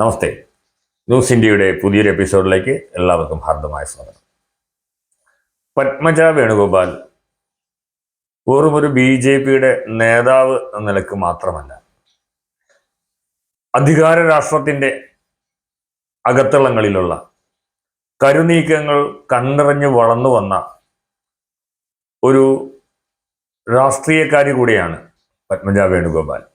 നമസ്തേ. News ഇന്ത്യയുടെ പുതിയൊരു എപ്പിസോഡിലേക്ക് എല്ലാവർക്കും ഹാർദമായ സ്വാഗതം. പത്മജ വേണുഗോപാൽ വെറും ഒരു ബി ജെ പിയുടെ നേതാവ് എന്ന നിലയ്ക്ക് മാത്രമല്ല അധികാര രാഷ്ട്രത്തിന്റെ അകത്തളങ്ങളിലുള്ള കരുനീക്കങ്ങൾ കണ്ടറിഞ്ഞ് വളർന്നു വന്ന ഒരു രാഷ്ട്രീയക്കാരി കൂടിയാണ് പത്മജ വേണുഗോപാൽ.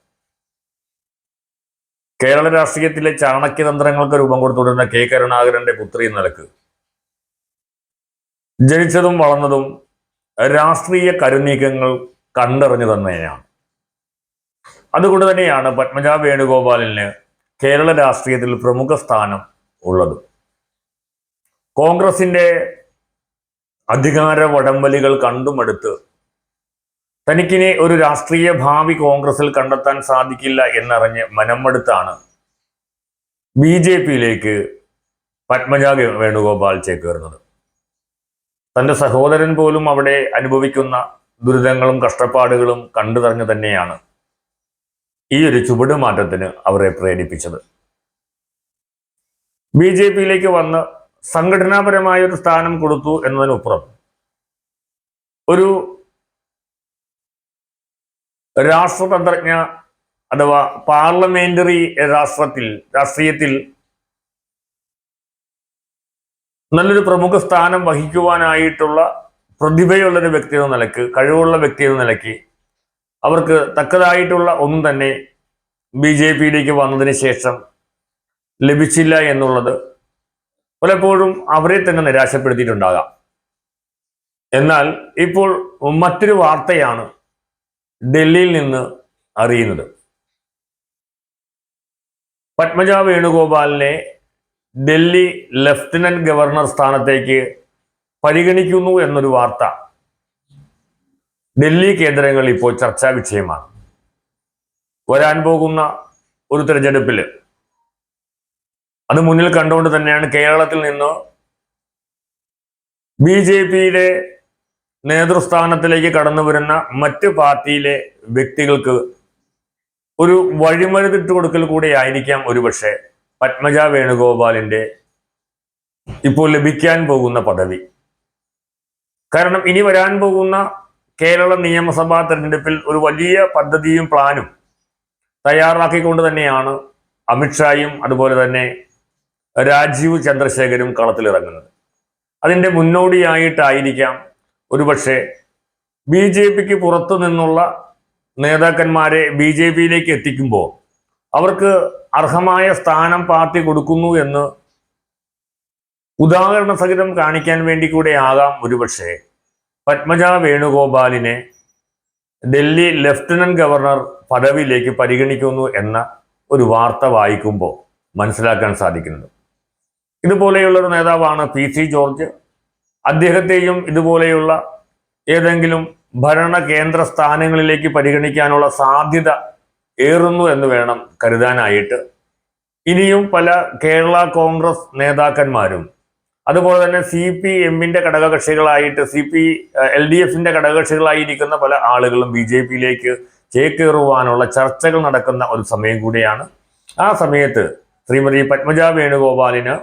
കേരള രാഷ്ട്രീയത്തിലെ ചാണക്യതന്ത്രങ്ങൾക്ക് രൂപം കൊടുത്തുകൊണ്ടിരുന്ന കെ കരുണാകരന്റെ പുത്രി നിലയ്ക്ക്. ജനിച്ചതും വളർന്നതും രാഷ്ട്രീയ കരുനീക്കങ്ങൾ കണ്ടറിഞ്ഞു തന്നെയാണ്. അതുകൊണ്ട് തന്നെയാണ് പത്മജ വേണുഗോപാലിന് കേരള രാഷ്ട്രീയത്തിൽ പ്രമുഖ സ്ഥാനം ഉള്ളത്. കോൺഗ്രസിന്റെ അധികാര വടംവലികൾ കണ്ടുമടുത്ത് തനിക്കിനി ഒരു രാഷ്ട്രീയ ഭാവി കോൺഗ്രസിൽ കണ്ടെത്താൻ സാധിക്കില്ല എന്നറിഞ്ഞ് മനമെടുത്താണ് ബി ജെ പിയിലേക്ക് പത്മജ വേണുഗോപാൽ ചേക്കേറുന്നത്. തന്റെ സഹോദരൻ പോലും അവിടെ അനുഭവിക്കുന്ന ദുരിതങ്ങളും കഷ്ടപ്പാടുകളും കണ്ടു തറഞ്ഞു തന്നെയാണ് ഈ ഒരു ചുവടുമാറ്റത്തിന് അവരെ പ്രേരിപ്പിച്ചത്. ബി ജെ പിയിലേക്ക് വന്ന് സംഘടനാപരമായ ഒരു സ്ഥാനം കൊടുത്തു എന്നതിനപ്പുറം ഒരു രാഷ്ട്രതന്ത്രജ്ഞ അഥവാ പാർലമെന്ററി രാഷ്ട്രത്തിൽ രാഷ്ട്രീയത്തിൽ നല്ലൊരു പ്രമുഖ സ്ഥാനം വഹിക്കുവാനായിട്ടുള്ള പ്രതിഭയുള്ള ഒരു വ്യക്തി എന്ന നിലയ്ക്ക് കഴിവുള്ള വ്യക്തി എന്ന നിലയ്ക്ക് അവർക്ക് തക്കതായിട്ടുള്ള ഒന്നും തന്നെ ബി ജെ പിയിലേക്ക് വന്നതിന് ശേഷം ലഭിച്ചില്ല എന്നുള്ളത് പലപ്പോഴും അവരെ തന്നെ നിരാശപ്പെടുത്തിയിട്ടുണ്ടാകാം. എന്നാൽ ഇപ്പോൾ മറ്റൊരു വാർത്തയാണ് ഡൽഹിയിൽ നിന്ന് അറിയുന്നത്. പത്മജ വേണുഗോപാലിനെ ഡൽഹി ലഫ്റ്റനന്റ് ഗവർണർ സ്ഥാനത്തേക്ക് പരിഗണിക്കുന്നു എന്നൊരു വാർത്ത ഡൽഹി കേന്ദ്രങ്ങളിൽ ഇപ്പോൾ ചർച്ചാ വിഷയമാണ്. വരാൻ പോകുന്ന ഒരു തിരഞ്ഞെടുപ്പിൽ അത് മുന്നിൽ കണ്ടുകൊണ്ട് തന്നെയാണ് കേരളത്തിൽ നിന്ന് ബി ജെ പിയുടെ നേതൃസ്ഥാനത്തിലേക്ക് കടന്നു വരുന്ന മറ്റ് പാർട്ടിയിലെ വ്യക്തികൾക്ക് ഒരു വഴിമരുതിട്ട് കൊടുക്കൽ കൂടെ ആയിരിക്കാം ഒരുപക്ഷെ പത്മജ വേണുഗോപാലിന്റെ ഇപ്പോൾ ലഭിക്കാൻ പോകുന്ന പദവി. കാരണം ഇനി വരാൻ പോകുന്ന കേരള നിയമസഭാ തെരഞ്ഞെടുപ്പിൽ ഒരു വലിയ പദ്ധതിയും പ്ലാനും തയ്യാറാക്കിക്കൊണ്ട് തന്നെയാണ് അമിത്ഷായും അതുപോലെ തന്നെ രാജീവ് ചന്ദ്രശേഖരും കളത്തിലിറങ്ങുന്നത്. അതിന്റെ മുന്നോടിയായിട്ടായിരിക്കാം ഒരുപക്ഷെ ബി ജെ പിക്ക് പുറത്തു നിന്നുള്ള നേതാക്കന്മാരെ ബി ജെ പിയിലേക്ക് എത്തിക്കുമ്പോൾ അവർക്ക് അർഹമായ സ്ഥാനം പാർട്ടി കൊടുക്കുന്നു എന്ന് ഉദാഹരണ സഹിതം കാണിക്കാൻ വേണ്ടി കൂടെ ആകാം ഒരുപക്ഷെ പത്മജ വേണുഗോപാലിനെ ഡൽഹി ലഫ്റ്റനന്റ് ഗവർണർ പദവിയിലേക്ക് പരിഗണിക്കുന്നു എന്ന ഒരു വാർത്ത വായിക്കുമ്പോൾ മനസ്സിലാക്കാൻ സാധിക്കുന്നത്. ഇതുപോലെയുള്ളൊരു നേതാവാണ് പി സി ജോർജ്. അദ്ദേഹത്തെയും ഇതുപോലെയുള്ള ഏതെങ്കിലും ഭരണ കേന്ദ്ര സ്ഥാനങ്ങളിലേക്ക് പരിഗണിക്കാനുള്ള സാധ്യത ഏറുന്നു എന്ന് വേണം കരുതാനായിട്ട്. ഇനിയും പല കേരള കോൺഗ്രസ് നേതാക്കന്മാരും അതുപോലെ തന്നെ സി പി എമ്മിന്റെ ഘടകകക്ഷികളായിട്ട് സി പി എൽ ഡി എഫിന്റെ ഘടകകക്ഷികളായിരിക്കുന്ന പല ആളുകളും ബി ജെ പിയിലേക്ക് ചേക്കേറുവാനുള്ള ചർച്ചകൾ നടക്കുന്ന ഒരു സമയം കൂടിയാണ്. ആ സമയത്ത് ശ്രീമതി പത്മജ വേണുഗോപാലിന്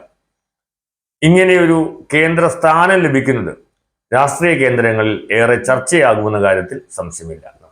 ഇങ്ങനെയൊരു കേന്ദ്ര സ്ഥാനം ലഭിക്കുന്നത് രാഷ്ട്രീയ കേന്ദ്രങ്ങളിൽ ഏറെ ചർച്ചയാകുമെന്ന കാര്യത്തിൽ സംശയമില്ല.